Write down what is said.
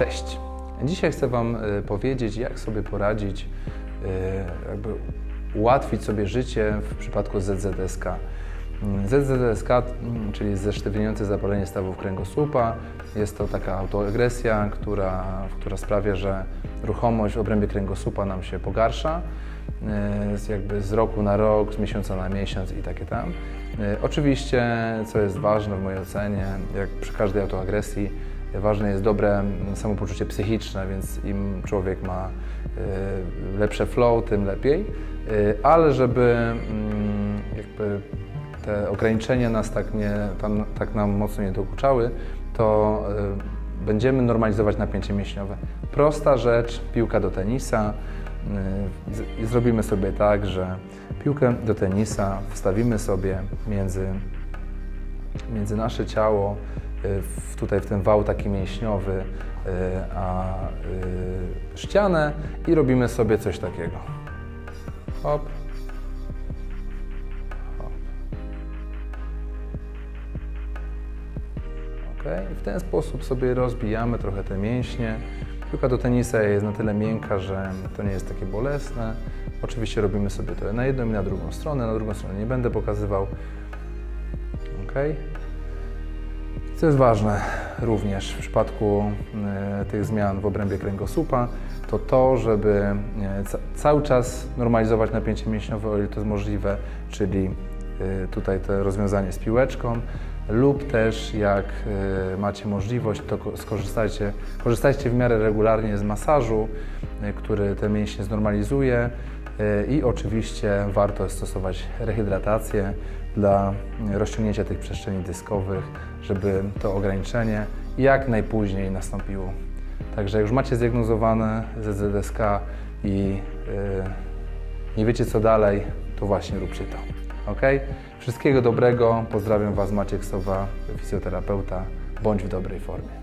Cześć. Dzisiaj chcę Wam y, powiedzieć, jak sobie poradzić, y, jakby ułatwić sobie życie w przypadku ZZSK. Mm, ZZSK, mm, czyli zesztywniające zapalenie stawów kręgosłupa, jest to taka autoagresja, która, która sprawia, że ruchomość w obrębie kręgosłupa nam się pogarsza, y, jakby z roku na rok, z miesiąca na miesiąc i takie tam. Oczywiście, co jest ważne w mojej ocenie, jak przy każdej autoagresji, ważne jest dobre samopoczucie psychiczne, więc im człowiek ma y, lepsze flow, tym lepiej. Y, Ale żeby mm, jakby te ograniczenia nas tak, nie, tam, tak nam mocno nie dokuczały, to y, będziemy normalizować napięcie mięśniowe. Prosta rzecz, piłka do tenisa. Zrobimy sobie tak, że piłkę do tenisa wstawimy sobie między, między nasze ciało, y, tutaj w ten wał taki mięśniowy, y, a y, ścianę i robimy sobie coś takiego. Hop. Hop. Ok, i w ten sposób sobie rozbijamy trochę te mięśnie. Piłka do tenisa jest na tyle miękka, że to nie jest takie bolesne. Oczywiście robimy sobie to na jedną i na drugą stronę. Na drugą stronę nie będę pokazywał. Ok. Co jest ważne również w przypadku e, tych zmian w obrębie kręgosłupa, to to, żeby e, ca cały czas normalizować napięcie mięśniowe, o ile to jest możliwe, czyli e, tutaj to rozwiązanie z piłeczką, lub też jak macie możliwość, to ko- skorzystajcie, korzystajcie w miarę regularnie z masażu, który te mięśnie znormalizuje i oczywiście warto stosować rehydratację dla rozciągnięcia tych przestrzeni dyskowych, żeby to ograniczenie jak najpóźniej nastąpiło. Także jak już macie zdiagnozowane ZZSK i e, nie wiecie co dalej, to właśnie róbcie to. Ok? Wszystkiego dobrego. Pozdrawiam Was Maciek Sowa, fizjoterapeuta. Bądź w dobrej formie.